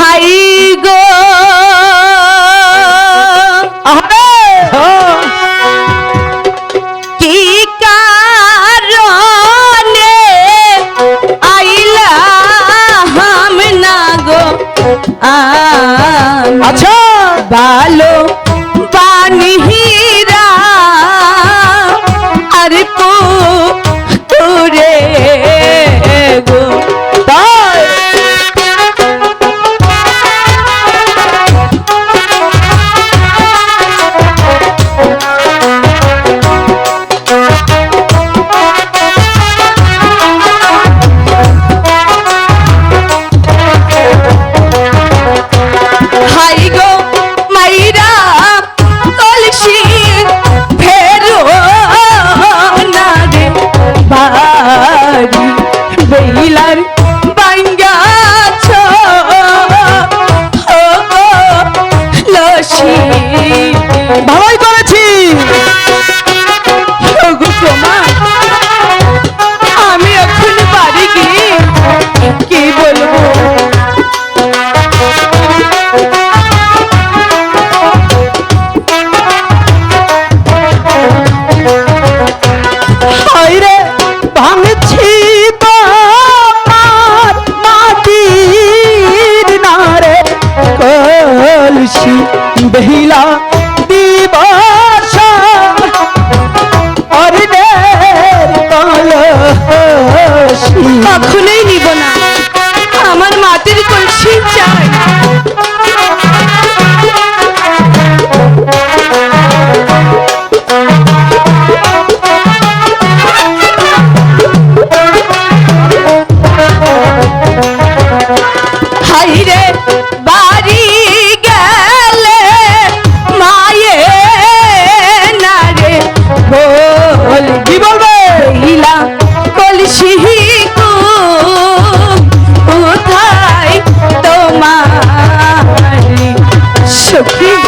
High গো। কি কারণে আইলা হাম না গো আচ্ছা। ভালো বেইলার Jesus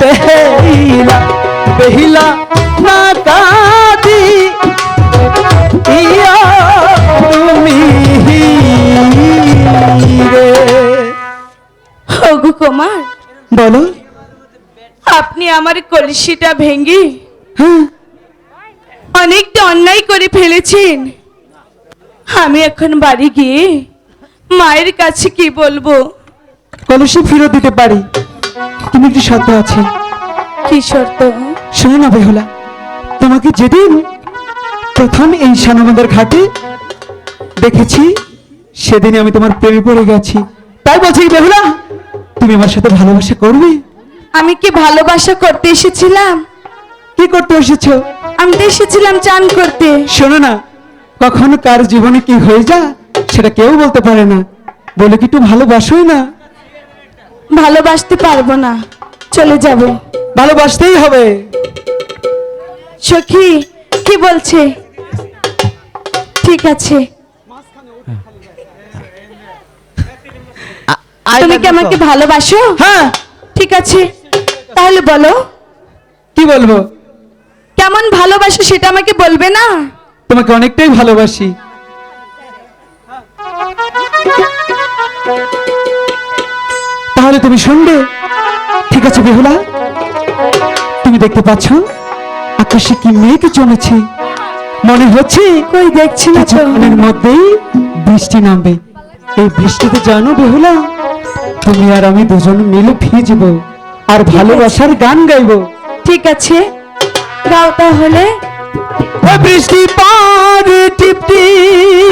বেহিলা বেহিলা না কাদি। ইয়া তুমি রে হগু কুমার। বলো। আপনি আমার কলসিটা ভেঙ্গে হ্যাঁ। অনেকটা অন্যায় করে ফেলেছেন। আমি এখন বাড়ি গিয়ে মায়ের কাছে কি বলব? কলসি ফেরত দিতে পারি। তুমি একটু শর্ত আছে। কি শর্ত শোনো না বেহুলা তোমাকে যেদিন প্রথম এই সানবান্দার ঘাটে দেখেছি সেদিন আমি তোমার প্রেমে পড়ে গেছি। তাই বলছি কি বেহুলা তুমি আমার সাথে ভালোবাসা করবে? আমি কি ভালোবাসা করতে এসেছিলাম? কি করতে এসেছ? আমি তো এসেছিলাম চান করতে। শোনো না কখনো কার জীবনে কি হয়ে যা সেটা কেউ বলতে পারে না। বলে কি একটু ভালোবাসোই না? ভালোবাসতে পারব না। চলে যাব। ভালোবাসতেই হবে। সখী কি বলছে? ঠিক আছে। তুমি কি আমাকে ভালোবাসো? হ্যাঁ। ঠিক আছে। তাহলে বলো। কি বলব? কেমন ভালোবাসো সেটা আমাকে বলবে না? তোমাকে অনেকটাই ভালোবাসি। তাহলে তুমি শুনবে। ঠিক আছে বেহুলা? তুমি দেখতে পাচ্ছ? আকাশে কি মেঘ জমেছে? মনে হচ্ছে কই দেখছি না কিছুক্ষণের মধ্যেই বৃষ্টি নামবে। এই বৃষ্টিতে জানো বেহুলা তুমি আর আমি দুজন মিলে ভিজব আর ভালোবাসার গান গাইবো। ঠিক আছে। গাও তাহলে। বৃষ্টি পারে আচ্ছা।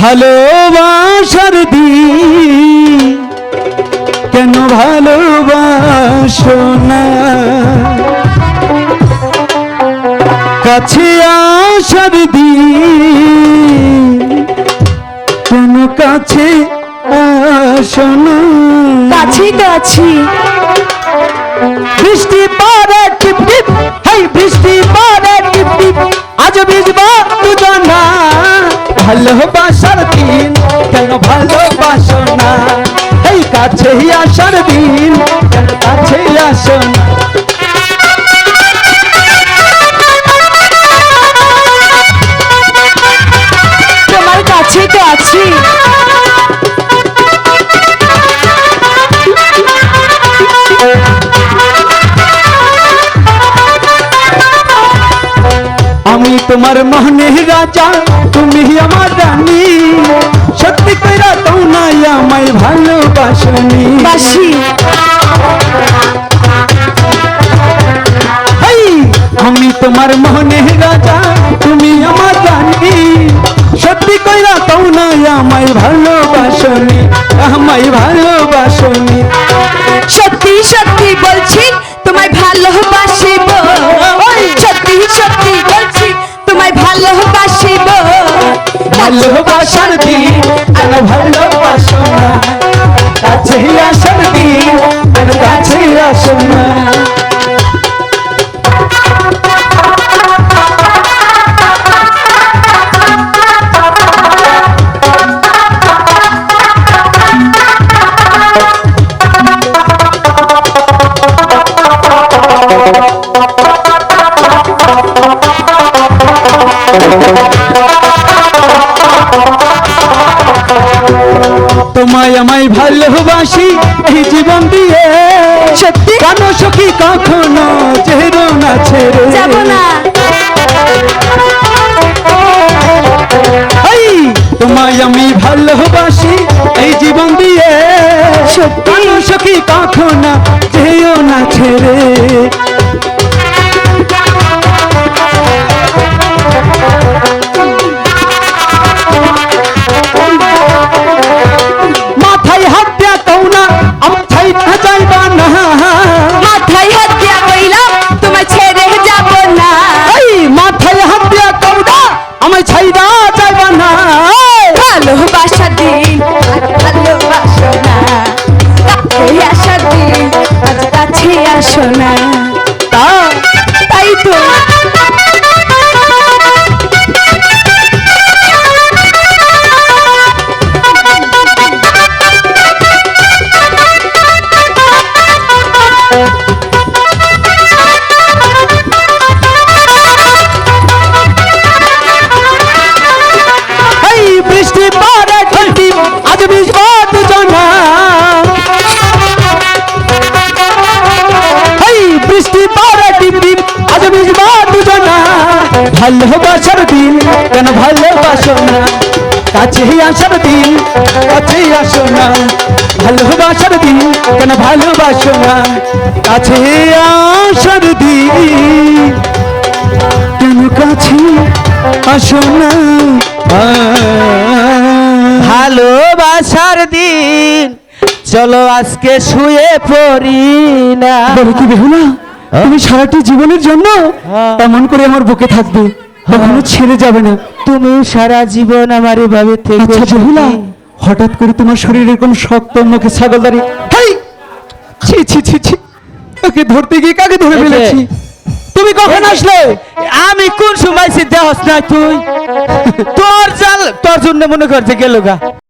ভালোবাসার দিন। কেন ভালোবাসো না? কাছে আসার দিন। কেন কাছে আসো না? কাছেই তো আছি। বৃষ্টি পরে টিপ টিপ হাই বৃষ্টি পরে টিপ টিপ। আজ ভিজবা দুজনা। ভালোবাসার কাছে আসার দিন, কাছে আসো তোমার কাছেই তো আছি। আমি তোমার মহনে রাজা, তুমি আমার রানী। সত্যি কইরা তো নাই আমায় ভালোবাসনি বাসি! আমি তোমার মনে রাজা তুমি আমার রানী সত্যি কইরা তো না আমায় ভালোবাসনি আমায় ভালোবাসনি ভালোবাসার দিন আর ভালোবাসো না। তোমায় আমায় ভালোবাসি এই জীবন দিয়ে। সত্যি? কেন সখী কখনো চেরো না ছেড়ে? যাব না। তোমায় আমি ভালোবাসি এই জীবন দিয়ে। সত্যি? সখী কখনো যেও না ছেড়ে? ভালোবাসার দিন কেন ভালোবাসো না? কাছে আসার দিন কাছে আসো না। ভালোবাসার দিন কেন ভালোবাসো না? কাছে আসার দিন। কেন কাছে আসো না? ভালোবাসার দিন চলো আজকে শুয়ে পড়ি না। কি বেহুলা? তুমি সারাটি জীবনের জন্য হ্যাঁ। এমন করে আমার বুকে থাকবে কখনো ছেড়ে যাবে না। তুমি সারা জীবন আমার এভাবে থেকে আচ্ছা হঠাৎ করে তোমার শরীর এরকম শক্ত মুখে ছাগলদারি হেই! ছি ছি ছি ছি ওকে ধরতে গিয়ে কাকে ধরে ফেলেছি? তুমি কখন আসলে? আমি কোন সময় দেহস না তুই? তোর জাল তোর জন্য মনে করছে গেল গা।